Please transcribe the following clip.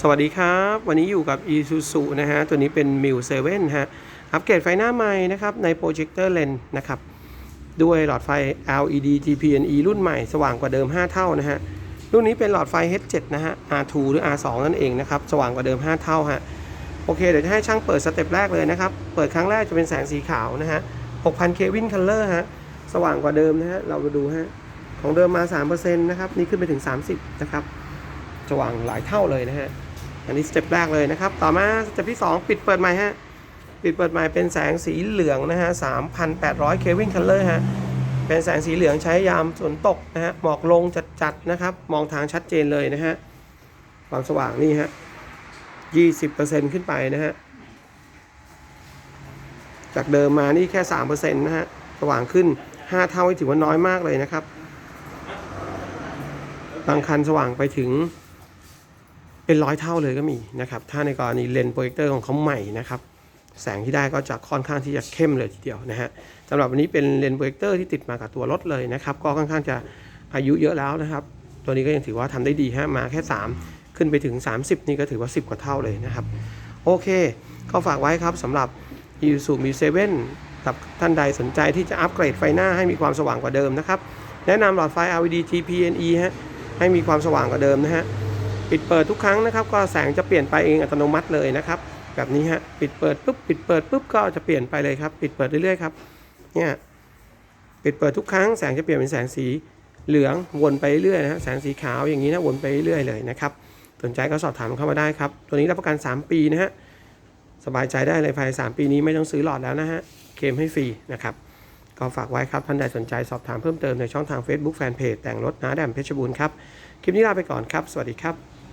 สวัสดีครับ วันนี้อยู่กับ Isuzu นะฮะ ตัวนี้เป็น m i l 7ฮะ อัปเกรดไฟหน้าใหม่นะครับ ใน Projector Lens นะครับ ด้วยหลอดไฟ LED GPNE รุ่นใหม่สว่างกว่าเดิม 5 เท่านะฮะ รุ่นนี้เป็นหลอดไฟ H7 นะฮะ R2 หรือ R2 นั่นเองนะครับ สว่างกว่าเดิม 5 เท่าฮะ โอเค เดี๋ยวจะให้ช่างเปิดสเต็ปแรกเลยนะครับ เปิดครั้งแรกจะเป็นแสงสีขาวนะฮะ 6,000 Kelvin Color ฮะ สว่างกว่าเดิมนะฮะ เรามาดูฮะ ของเดิมมา 3%นะครับ นี่ขึ้นไปถึง 30 นะครับ สว่างหลายเท่าเลยนะฮะ อันนี้สเต็ปแรกเลยนะครับ ต่อมาสเต็ปที่ 2 ปิดเปิดใหม่ฮะ ปิดเปิดใหม่เป็นแสงสีเหลืองนะฮะ 3,800เควินคัลเลอร์ฮะ เป็นแสงสีเหลืองใช้ยามฝนตกนะฮะ หมอกลงจัดๆนะครับ มองทางชัดเจนเลยนะฮะ ความสว่างนี่ฮะ 20%ขึ้นไปนะฮะ จากเดิมมานี่แค่ 3%นะฮะ สว่างขึ้น 5 เท่าถือว่าน้อยมากเลยนะครับ บางคันสว่างไปถึง เป็นร้อยเท่าเลยก็มีนะครับ ถ้าในกรณีเลนส์โปรเจคเตอร์ของเขาใหม่นะครับ แสงที่ได้ก็จะค่อนข้างที่จะเข้มเลยทีเดียวนะฮะสำหรับวันนี้เป็นเลนส์โปรเจคเตอร์ที่ติดมากับตัวรถเลยนะครับ ก็ค่อนข้างจะอายุเยอะแล้วนะครับ ตัวนี้ก็ยังถือว่าทำได้ดีฮะ มาแค่ 3 ขึ้นไปถึง 30 นี่ก็ถือว่า 10 กว่าเท่าเลยนะครับ โอเค ก็ฝากไว้ครับสำหรับ i s u m i 7กับท่านใดสนใจที่จะอัปเกรดไฟหน้าให้มีความสว่างกว่าเดิมนะครับ แนะนำหลอดไฟ LED GPNE ฮะ ให้มีความสว่างกว่าเดิมนะฮะ ปิดเปิดทุกครั้งนะครับ ก็แสงจะเปลี่ยนไปเองอัตโนมัติเลยนะครับ แบบนี้ฮะปิดเปิดปุ๊บปิดเปิดปุ๊บก็จะเปลี่ยนไปเลยครับ ปิดเปิดเรื่อยๆครับเนี่ยปิดเปิดทุกครั้งแสงจะเปลี่ยนเป็นแสงสีเหลืองวนไปเรื่อยนะฮะแสงสีขาวอย่างนี้นะวนไปเรื่อยเลยนะครับสนใจก็สอบถามเข้ามาได้ครับ ตัวนี้รับประกัน 3 ปีนะฮะสบายใจได้เลยภายใน3ปีนี้ไม่ต้องซื้อหลอดแล้วนะฮะเคมให้ฟรีนะครับ ก็ฝากไว้ครับ ท่านใดสนใจสอบถามเพิ่มเติมในช่องทาง Facebook Fanpage แต่งรถน้าแดมเพชรบูรณ์ครับ คลิปนี้ลาไปก่อนครับ สวัสดีครับ